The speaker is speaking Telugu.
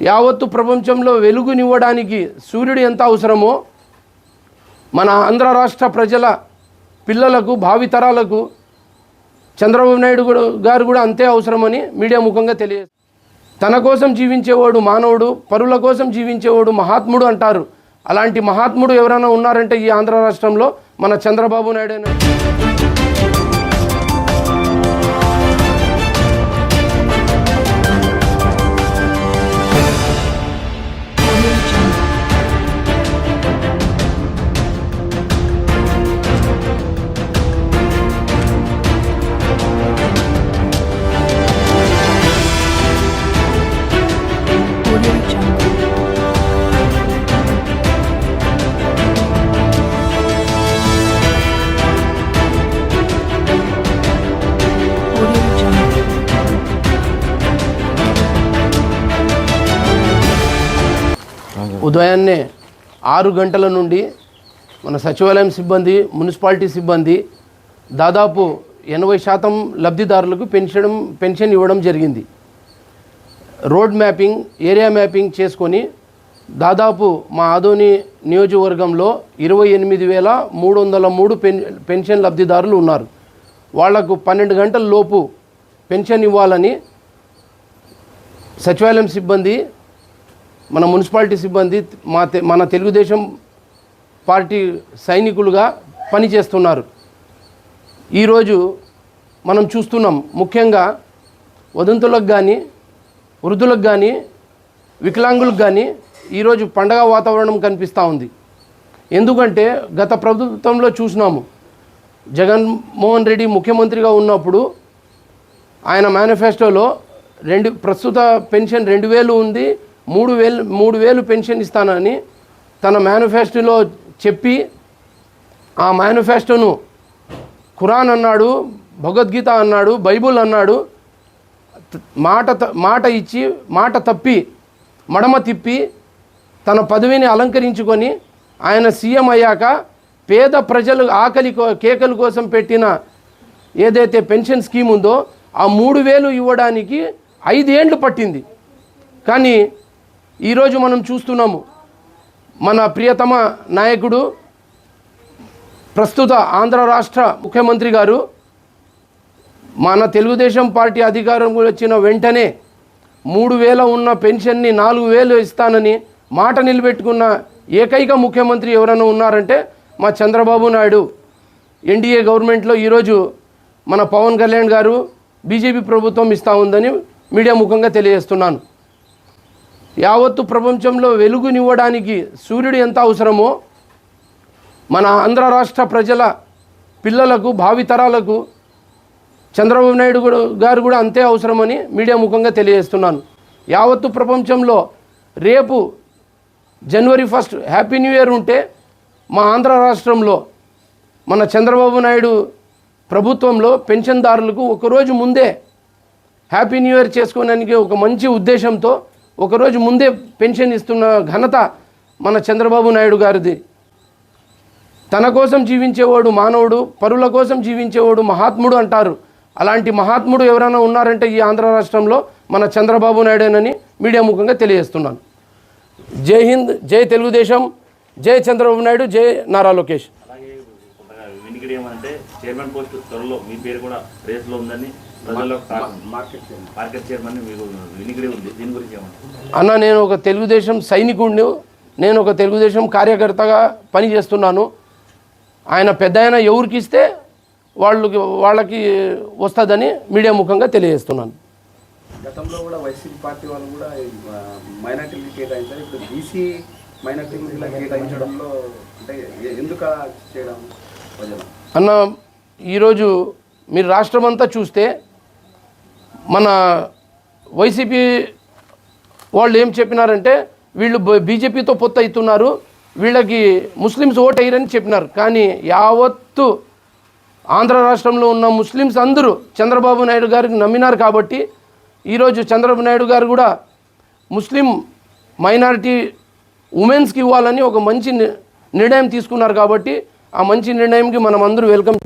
యావత్తు ప్రపంచంలో వెలుగునివ్వడానికి సూర్యుడు ఎంత అవసరమో మన ఆంధ్ర రాష్ట్ర ప్రజల పిల్లలకు భావితరాలకు చంద్రబాబు నాయుడు గారు కూడా అంతే అవసరమని మీడియా ముఖంగా తెలియ తన కోసం జీవించేవాడు మానవుడు పరుల కోసం జీవించేవాడు మహాత్ముడు అంటారు. అలాంటి మహాత్ముడు ఎవరైనా ఉన్నారంటే ఈ ఆంధ్ర రాష్ట్రంలో మన చంద్రబాబు నాయుడు ఉదయాన్నే ఆరు గంటల నుండి మన సచివాలయం సిబ్బంది మున్సిపాలిటీ సిబ్బంది దాదాపు ఎనభై శాతం లబ్ధిదారులకు పెన్షన్ పెన్షన్ ఇవ్వడం జరిగింది. రోడ్ మ్యాపింగ్ ఏరియా మ్యాపింగ్ చేసుకొని దాదాపు మా ఆదోని నియోజకవర్గంలో ఇరవై ఎనిమిది వేల మూడు వందల మూడు పెన్ పెన్షన్ లబ్ధిదారులు ఉన్నారు. వాళ్ళకు పన్నెండు గంటల లోపు పెన్షన్ ఇవ్వాలని సచివాలయం సిబ్బంది మన మున్సిపాలిటీ సిబ్బంది మా తె- మన తెలుగుదేశం పార్టీ సైనికులుగా పనిచేస్తున్నారు. ఈరోజు మనం చూస్తున్నాం ముఖ్యంగా వదంతులకు కానీ వృద్ధులకు కానీ వికలాంగులకు కానీ ఈరోజు పండగ వాతావరణం కనిపిస్తూ ఉంది. ఎందుకంటే గత ప్రభుత్వంలో చూసినాము. జగన్మోహన్ రెడ్డి ముఖ్యమంత్రిగా ఉన్నప్పుడు ఆయన మేనిఫెస్టోలో రెండు ప్రస్తుత పెన్షన్ రెండు వేలు ఉంది మూడు వేలు మూడు వేలు పెన్షన్ ఇస్తానని తన మేనిఫెస్టోలో చెప్పి ఆ మేనిఫెస్టోను ఖురాన్ అన్నాడు భగవద్గీత అన్నాడు బైబుల్ అన్నాడు మాట మాట ఇచ్చి మాట తప్పి మడమ తిప్పి తన పదవిని అలంకరించుకొని ఆయన సీఎం అయ్యాక పేద ప్రజలు ఆకలి కో- కేకల కోసం పెట్టిన ఏదైతే పెన్షన్ స్కీమ్ ఉందో ఆ మూడు వేలు ఇవ్వడానికి ఐదేండ్లు పట్టింది. కానీ ఈరోజు మనం చూస్తున్నాము మన ప్రియతమ నాయకుడు ప్రస్తుత ఆంధ్ర రాష్ట్ర ముఖ్యమంత్రి గారు మన తెలుగుదేశం పార్టీ అధికారం వచ్చిన వెంటనే మూడు వేల ఉన్న పెన్షన్ని నాలుగు వేలు ఇస్తానని మాట నిలబెట్టుకున్న ఏకైక ముఖ్యమంత్రి ఎవరైనా ఉన్నారంటే మా చంద్రబాబు నాయుడు. ఎన్డీఏ గవర్నమెంట్లో ఈరోజు మన పవన్ కళ్యాణ్ గారు బీజేపీ ప్రభుత్వం ఇస్తూ ఉందని మీడియా ముఖంగా తెలియజేస్తున్నాను. యావత్తు ప్రపంచంలో వెలుగునివ్వడానికి సూర్యుడు ఎంత అవసరమో మన ఆంధ్ర రాష్ట్ర ప్రజల పిల్లలకు భావితరాలకు చంద్రబాబు నాయుడు గారు కూడా అంతే అవసరమని మీడియా ముఖంగా తెలియజేస్తున్నాను. యావత్తు ప్రపంచంలో రేపు జనవరి ఫస్ట్ హ్యాపీ న్యూ ఇయర్ ఉంటే మా ఆంధ్ర రాష్ట్రంలో మన చంద్రబాబు నాయుడు ప్రభుత్వంలో పెన్షన్దారులకు ఒకరోజు ముందే హ్యాపీ న్యూ ఇయర్ చేసుకోవడానికి ఒక మంచి ఉద్దేశంతో ఒకరోజు ముందే పెన్షన్ ఇస్తున్న ఘనత మన చంద్రబాబు నాయుడు గారిది. తన కోసం జీవించేవాడు మానవుడు పరుల కోసం జీవించేవాడు మహాత్ముడు అంటారు. అలాంటి మహాత్ముడు ఎవరైనా ఉన్నారంటే ఈ ఆంధ్ర రాష్ట్రంలో మన చంద్రబాబు నాయుడేనని మీడియా ముఖంగా తెలియజేస్తున్నాను. జై హింద్ జై తెలుగుదేశం జై చంద్రబాబు నాయుడు జై నారా లోకేష్. చైర్మన్ పోస్ట్ త్వరలో మీ పేరు కూడా రేస్లో ఉందని ప్రజల్లో మార్కెట్ చైర్మన్. మీకు వినికిడి ఉంది. దీని గురించి ఏమంటారు? అన్న నేను ఒక తెలుగుదేశం సైనికుడిని నేను ఒక తెలుగుదేశం కార్యకర్తగా పనిచేస్తున్నాను. ఆయన పెద్ద ఆయన ఎవరికి ఇస్తే వాళ్ళకి వాళ్ళకి వస్తుందని మీడియా ముఖంగా తెలియజేస్తున్నాను. గతంలో కూడా వైసీపీ పార్టీ వాళ్ళు కూడా మైనార్టీలకు కేటాయించారు. ఇప్పుడు బీసీ మైనార్టీలకు కేటాయించడంలో అంటే ఎందుకు అలా చేయడం అన్న ఈరోజు మీరు రాష్ట్రం అంతా చూస్తే మన వైసీపీ వాళ్ళు ఏం చెప్పినారంటే వీళ్ళు బీజేపీతో పొత్తు అవుతున్నారు వీళ్ళకి ముస్లిమ్స్ ఓటు అయ్యారని చెప్పినారు. కానీ యావత్తు ఆంధ్ర రాష్ట్రంలో ఉన్న ముస్లిమ్స్ అందరూ చంద్రబాబు నాయుడు గారికి నమ్మినారు కాబట్టి ఈరోజు చంద్రబాబు నాయుడు గారు కూడా ముస్లిం మైనారిటీ ఉమెన్స్కి ఇవ్వాలని ఒక మంచి ని- నిర్ణయం తీసుకున్నారు కాబట్టి ఆ మంచి నిర్ణయంకి మనం అందరూ వెల్కమ్